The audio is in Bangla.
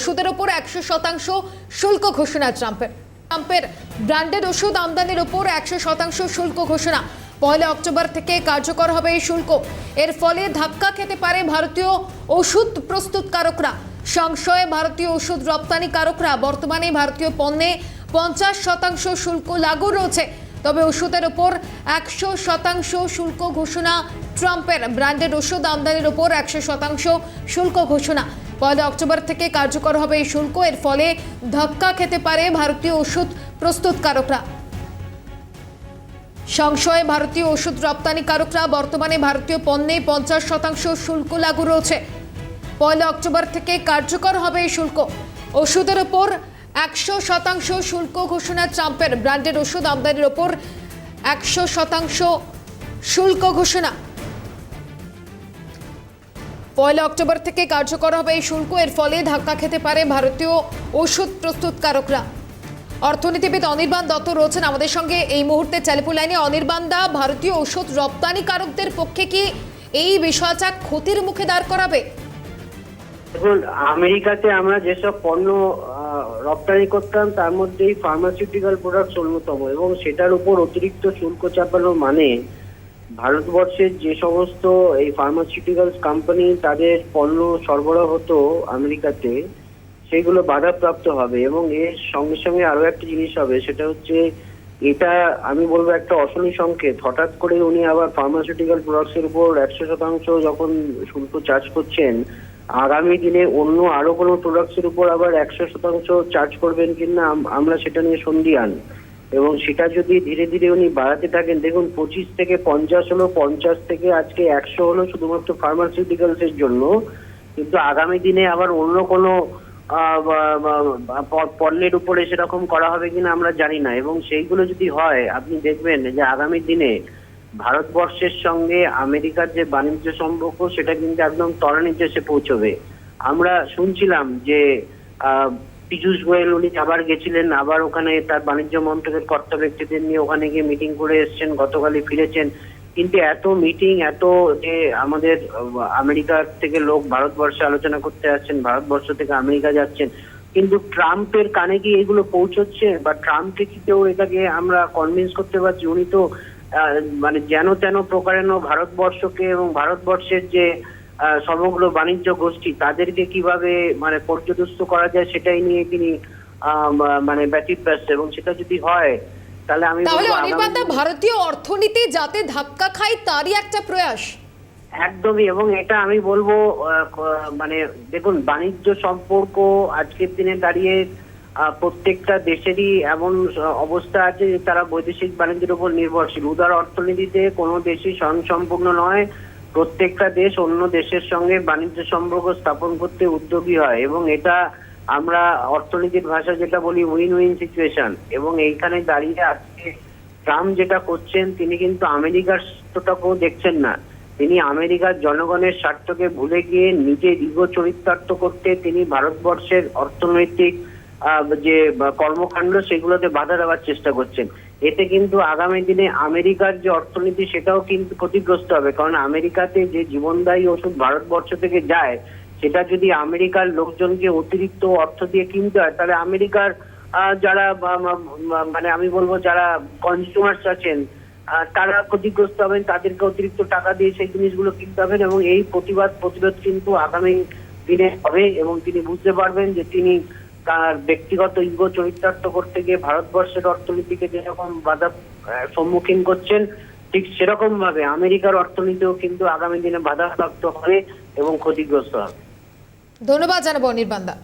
ওষুধের ওপর একশো শতাংশ শুল্ক ঘোষণা ট্রাম্পের। ট্রাম্পের ব্র্যান্ডেড ওষুধ আমদানির ওপর একশো শতাংশ শুল্ক ঘোষণা। পয়লা অক্টোবর থেকে কার্যকর হবে এই শুল্ক। এর ফলে ধাক্কা খেতে পারে ভারতীয় ওষুধ প্রস্তুতকারকরা। সংশয়ে ভারতীয় ওষুধ রপ্তানিকারকরা বর্তমানে ভারতীয় পণ্যে পঞ্চাশ শতাংশ শুল্ক লাগু রয়েছে। তবে ওষুধের ওপর একশো শতাংশ শুল্ক ঘোষণা ট্রাম্পের। ব্র্যান্ডেড ওষুধ আমদানির ওপর একশো শতাংশ শুল্ক ঘোষণা। পয়লা অক্টোবর থেকে কার্যকর হবে এই শুল্ক। এর ফলে ধাক্কা খেতে পারে ভারতীয় ওষুধ প্রস্তুতকারকরা। সংশয়ে ভারতীয় ওষুধ রপ্তানিকারকরা বর্তমানে ভারতীয় পণ্যে পঞ্চাশ শতাংশ শুল্ক লাগু রয়েছে। পয়লা অক্টোবর থেকে কার্যকর হবে এই শুল্ক। ওষুধের ওপর একশো শতাংশ শুল্ক ঘোষণা ট্রাম্পের। ব্র্যান্ডেড ওষুধ আমদানির ওপর একশো শতাংশ শুল্ক ঘোষণা। পয়লা অক্টোবর থেকে কার্যকর হবে এই শুল্ক। এর ফলে ধাক্কা খেতে পারে ভারতীয় ওষুধ প্রস্তুতকারকরা। অর্থনীতিবিদ অনির্বাণ দত্ত রয়েছেন আমাদের সঙ্গে। এই মুহূর্তে টেলিফোন লাইনে অনির্বাণ দা, ভারতীয় ওষুধ রপ্তানিকারকদের পক্ষে কি এই বিষয়টা ক্ষতির মুখে দাঁড় করাবে? দেখুন, আমেরিকাতে আমরা যেসব পণ্য রপ্তানি করতাম, তার মধ্যেই ফার্মাসিউটিক্যাল প্রোডাক্টস অন্যতম এবং সেটার উপর অতিরিক্ত শুল্ক চাপানো মানে ভারতবর্ষের যে সমস্ত এই ফার্মাসিউটিক্যালস কোম্পানি তাদের পণ্য সরবরাহ হতো আমেরিকাতে, সেগুলো বাধাপ্রাপ্ত হবে এবং এর সঙ্গে সঙ্গে আরও একটা জিনিস হবে, সেটা হচ্ছে এটা আমি বলব একটা অশনি সংকেত। হঠাৎ করে উনি আবার ফার্মাসিউটিক্যাল প্রোডাক্টস এর উপর একশো শতাংশ যখন শুল্ক চার্জ করছেন, আগামী দিনে অন্য আরও কোনো প্রোডাক্টস এর উপর আবার একশো শতাংশ চার্জ করবেন কিনা আমরা সেটা নিয়ে সন্দিহান। এবং সেটা যদি ধীরে ধীরে উনি বাড়াতে থাকেন, দেখুন পঁচিশ থেকে পঞ্চাশ হলো, পঞ্চাশ থেকে আজকে একশো হলো শুধুমাত্র ফার্মাসিউটিক্যালস এর জন্য। কিন্তু আগামী দিনে আবার অন্য কোনো পণ্যের উপরে সেরকম করা হবে কিনা আমরা জানি না। এবং সেইগুলো যদি হয়, আপনি দেখবেন যে আগামী দিনে ভারতবর্ষের সঙ্গে আমেরিকার যে বাণিজ্য সম্পর্ক, সেটা কিন্তু একদম ত্বরান্বিত এসে পৌঁছবে। আমরা শুনছিলাম যে পীযূষ গোয়েল উনি আবার গেছিলেন, আবার ওখানে তার বাণিজ্য মন্ত্রকের কর্তা ব্যক্তিদের নিয়ে ওখানে গিয়ে মিটিং করে এসেছেন, গতকালই ফিরেছেন। কিন্তু এত মিটিং এত যে আমাদের আমেরিকার থেকে লোক ভারতবর্ষে আলোচনা করতে আসছেন, ভারতবর্ষ থেকে আমেরিকা যাচ্ছেন, কিন্তু ট্রাম্পের কানে কি এগুলো পৌঁছচ্ছে? বা ট্রাম্পকে কি কেউ এটাকে আমরা কনভিন্স করতে পারছি? উনি তো মানে যেন তেন প্রকারেণ ভারতবর্ষকে এবং ভারতবর্ষের যে সমগ্র বাণিজ্য গোষ্ঠী তাদেরকে কীভাবে মানে পর্যদস্ত করা যায় সেটাই নিয়ে তিনি মানে ব্যতিব্যস্ত। এবং সেটা যদি হয় তাহলে আমি তাহলে অনির্বাণ ভারতীয় অর্থনীতি যাতে ধাক্কা খায় তারই একটা প্রয়াস। একদমই এবং এটা আমি বলব মানে দেখুন বাণিজ্য সম্পর্ক আজকের দিনে দাঁড়িয়ে আহ, প্রত্যেকটা দেশেরই এমন অবস্থা আছে যে তারা বৈদেশিক বাণিজ্যের উপর নির্ভরশীল। উদার অর্থনীতিতে কোনো দেশই স্বয়ংসম্পূর্ণ নয়। প্রত্যেকটা দেশ অন্য দেশের সঙ্গে বাণিজ্য সম্পর্ক স্থাপন করতে উদ্যোগী হয় এবং এটা আমরা অর্থনীতির ভাষা যেটা বলি উইন উইন সিচুয়েশন এবং এইখানে দাঁড়িয়ে আজকে ট্রাম্প যেটা করছেন, তিনি কিন্তু আমেরিকার স্বার্থটাকেও দেখছেন না। তিনি আমেরিকার জনগণের স্বার্থকে ভুলে গিয়ে নিজের ইগো চরিতার্থ করতে তিনি ভারতবর্ষের অর্থনৈতিক যে কর্মকাণ্ড, সেগুলোতে বাধা দেওয়ার চেষ্টা করছেন। এতে কিন্তু আগামী দিনে আমেরিকার যে অর্থনীতি, সেটাও কিন্তু ক্ষতিগ্রস্ত হবে। কারণ আমেরিকাতে যে জীবনদায়ী ওষুধ ভারতবর্ষ থেকে যায়, সেটা যদি আমেরিকার লোকজনকে অতিরিক্ত অর্থ দিয়ে কিনতে হয়, তাহলে আমেরিকার যারা মানে আমি বলব যারা কনজিউমার্স আছেন তারা ক্ষতিগ্রস্ত হবেন, তাদেরকে অতিরিক্ত টাকা দিয়ে সেই জিনিসগুলো কিনতে হবেন এবং এই প্রতিবাদ প্রতিরোধ কিন্তু আগামী দিনে হবে এবং তিনি বুঝতে পারবেন যে তিনি তার ব্যক্তিগত ইগো চরিতার্থ করতে গিয়ে ভারতবর্ষের অর্থনীতিকে যেরকম বাধা সম্মুখীন করছেন, ঠিক সেরকম ভাবে আমেরিকার অর্থনীতিও কিন্তু আগামী দিনে বাধাপ্রাপ্ত হবে এবং ক্ষতিগ্রস্ত হবে। ধন্যবাদ জানাব অনির্বাণ দা।